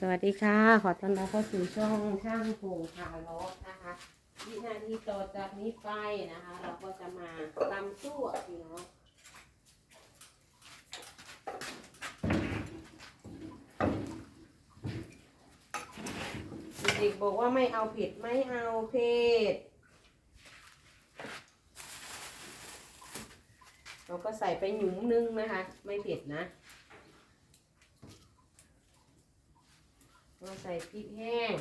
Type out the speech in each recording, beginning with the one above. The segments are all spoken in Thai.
สวัสดีค่ะ ขอต้อนรับเข้าสู่ช่องช่างผงขาล้อนะคะวินาทีต่อจากนี้ไปนะคะ เราก็จะมาตำซั่วพี่น้องเด็กบอกว่าไม่เอาเผ็ดไม่เอาเผ็ดเราก็ใส่ไปหยุมนึงนะคะ ไม่เผ็ดนะ เราใส่พริกแห้ง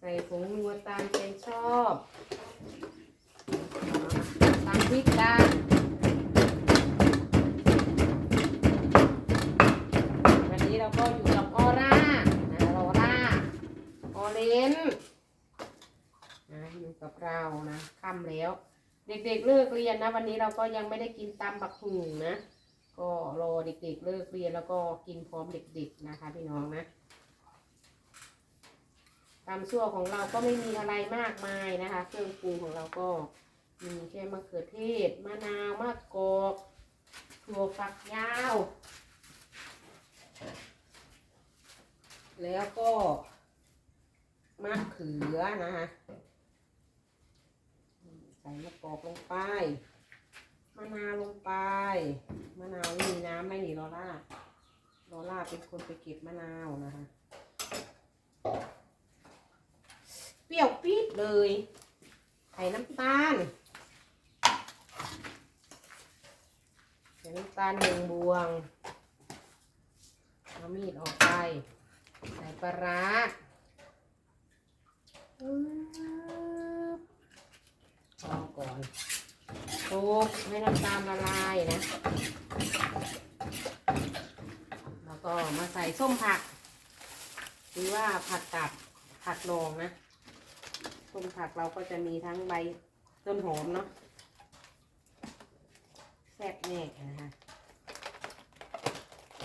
ใส่ผงนัวตามใจชอบตามพริกกันวันนี้เราก็อยู่กับออร่านะออร่าออเรนนะอยู่กับเรานะค่ำแล้ว เด็กๆเลิกเรียนนะ วันนี้เราก็ยังไม่ได้กินตำบักหุ่งนะ ก็รอเด็กๆเลิกเรียนแล้วก็กินพร้อมเด็กๆนะคะพี่น้องนะตำซั่วของเราก็ไม่มีอะไรมากมายนะคะ เครื่องปรุงของเราก็มีแค่มะเขือเทศมะนาวมะกอกถั่วฝักยาว แล้วก็มะเขือนะคะ ใส่มะกอกลงไป มะนาวลงไป มะนาวมีน้ำไม่หนีลอล่าลอล่าเป็นคนไปเก็บมะนาวนะคะ เปรี้ยวปี๊ดเลยใส่น้ำตาลใส่น้ำตาลหนึ่งบวงเอามีดออกไป ใส่ปลาร้าปึ๊บพอก่อน คลุกให้น้ำตาลละลายนะ แล้วก็มาใส่ส้มผัก หรือว่าผักกับผักดองนะ ส้มผักเราก็จะมีทั้งใบต้นหอมเนาะแซ่บแน่นะคะ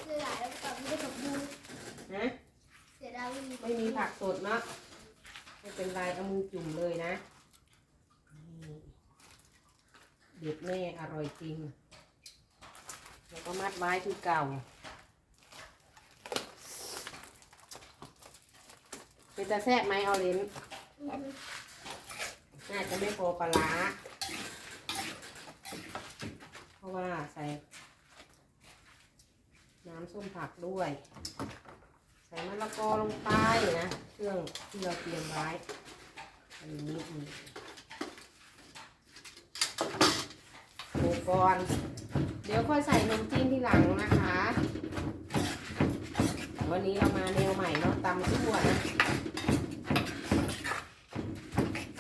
เสียดายแล้วกับไม่ได้กับบูนะเสียดายไม่มีไม่มีผักสดเนาะไม่เป็นไรเอามือจุ่มเลยนะนี่ เด็ดแม่อร่อยจริง แล้วก็มัดไว้คือเก่า เป็นจะแซ่บไหมเอาลนอือฮึน่าจะไม่พอปลาร้าเพราะว่าใส่น้ำส้มผักด้วย ใส่มะละกอลงไปนะ เครื่องที่เราเตรียมไว้อันนี้นี่โขล ก่อน เดี๋ยวค่อยใส่นมจีนที่หลังนะคะ วันนี้เรามาแนวใหม่เนาะตำทั่วนะ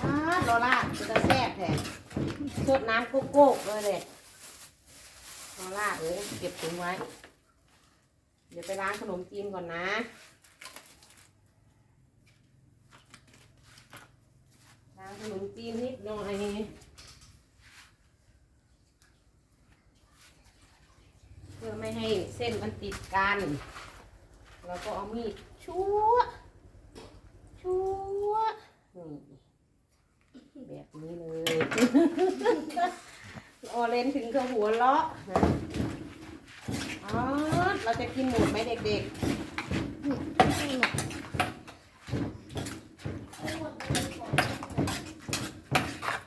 อ้าโลล่าจะแซ่บแท้สดน้ำโก๊กๆเลยเลยโลล่าเอ้ยเก็บถุงไว้ เดี๋ยวไปล้างขนมจีนก่อนนะล้างขนมจีนนิดหน่อยเพื่อไม่ให้ เส้นมันติดกัน เราก็เอามีดชั่วชั่วนี่แบบนี้เลยออเรนถึงกับหัวเลาะนะอ๋อเราจะกินหมดไหมเด็กๆ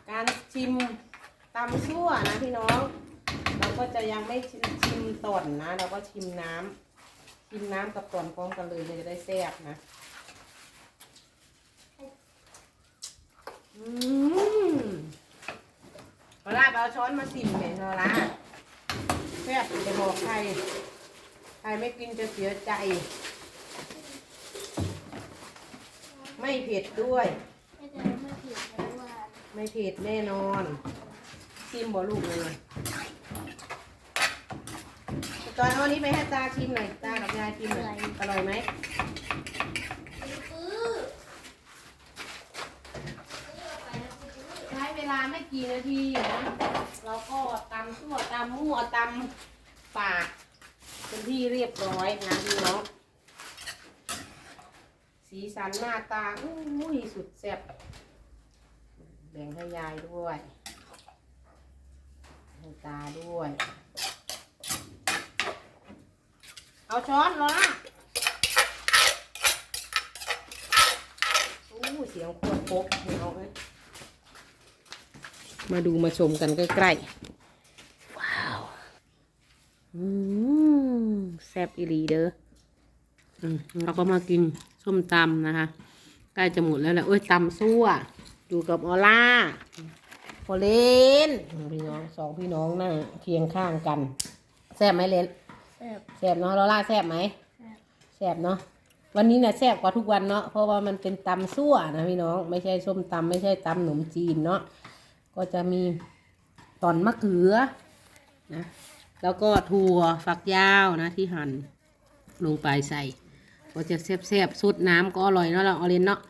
การชิมตำซั่วนะพี่น้อง ก็จะยังไม่ชิมชิมต่อนนะ เราก็ชิมน้ำชิมน้ำกับต่อนพร้อมกันเลยมันจะได้แซ่บนะอืมเอาละเอาช้อนมาสิมเนี่ยเอาละแซ่บจะบอกใครใครไม่กินจะเสียใจ ไม่เผ็ดด้วย ไม่เผ็ดแน่นอนชิมบ่ลูกเลย อนเอาอันนี้ไปให้ตาชิมหน่อยตากับยายชิมหน่อยอร่อยไหมปื้อใช้เวลาไม่กี่นาทีนะเราก็ตำซั่วตำมั่วตำปากเป็นที่เรียบร้อยนะพี่น้องสีสันหน้าตาอุ้ยสุดแซ่บแบ่งให้ยายด้วยให้ตาด้วย เอาช้อนรอละอู้เสียงควรโป๊กพี่น้องเอ้ยมาดูมาชมกันใกล้ๆ ว้าว อืมแซ่บอีหลีเด้ออืมเราก็มากินส้มตำนะคะ ใกล้จะหมดแล้วแหละเอ้ยตำซั่วอยู่กับออล่าโอเลนพี่น้องสองพี่น้องนั่งเคียงข้างกัน แซ่บไหมเลน บแซ่บเนาะลอล่าแซ่บไหมแซ่บแซ่บเนาะวันนี้นะแซ่บกว่าทุกวันเนาะเพราะว่ามันเป็นตำซั่วนะพี่น้องไม่ใช่ส้มตำไม่ใช่ตำขนมจีนเนาะก็จะมีตอนมะเขือนะแล้วก็ถั่วฝักยาวนะที่หั่นลงไปใส่ ก็จะแซ่บๆสดน้ำก็อร่อยเนาะเราเอาเล่นเนาะ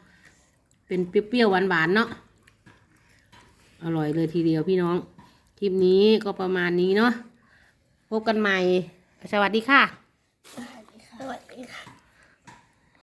เป็นเปรี้ยวๆหวานๆเนาะอร่อยเลยทีเดียวพี่น้อง คลิปนี้ก็ประมาณนี้เนาะพบกันใหม่ สวัสดีค่ะ สวัสดีค่ะ สวัสดีค่ะ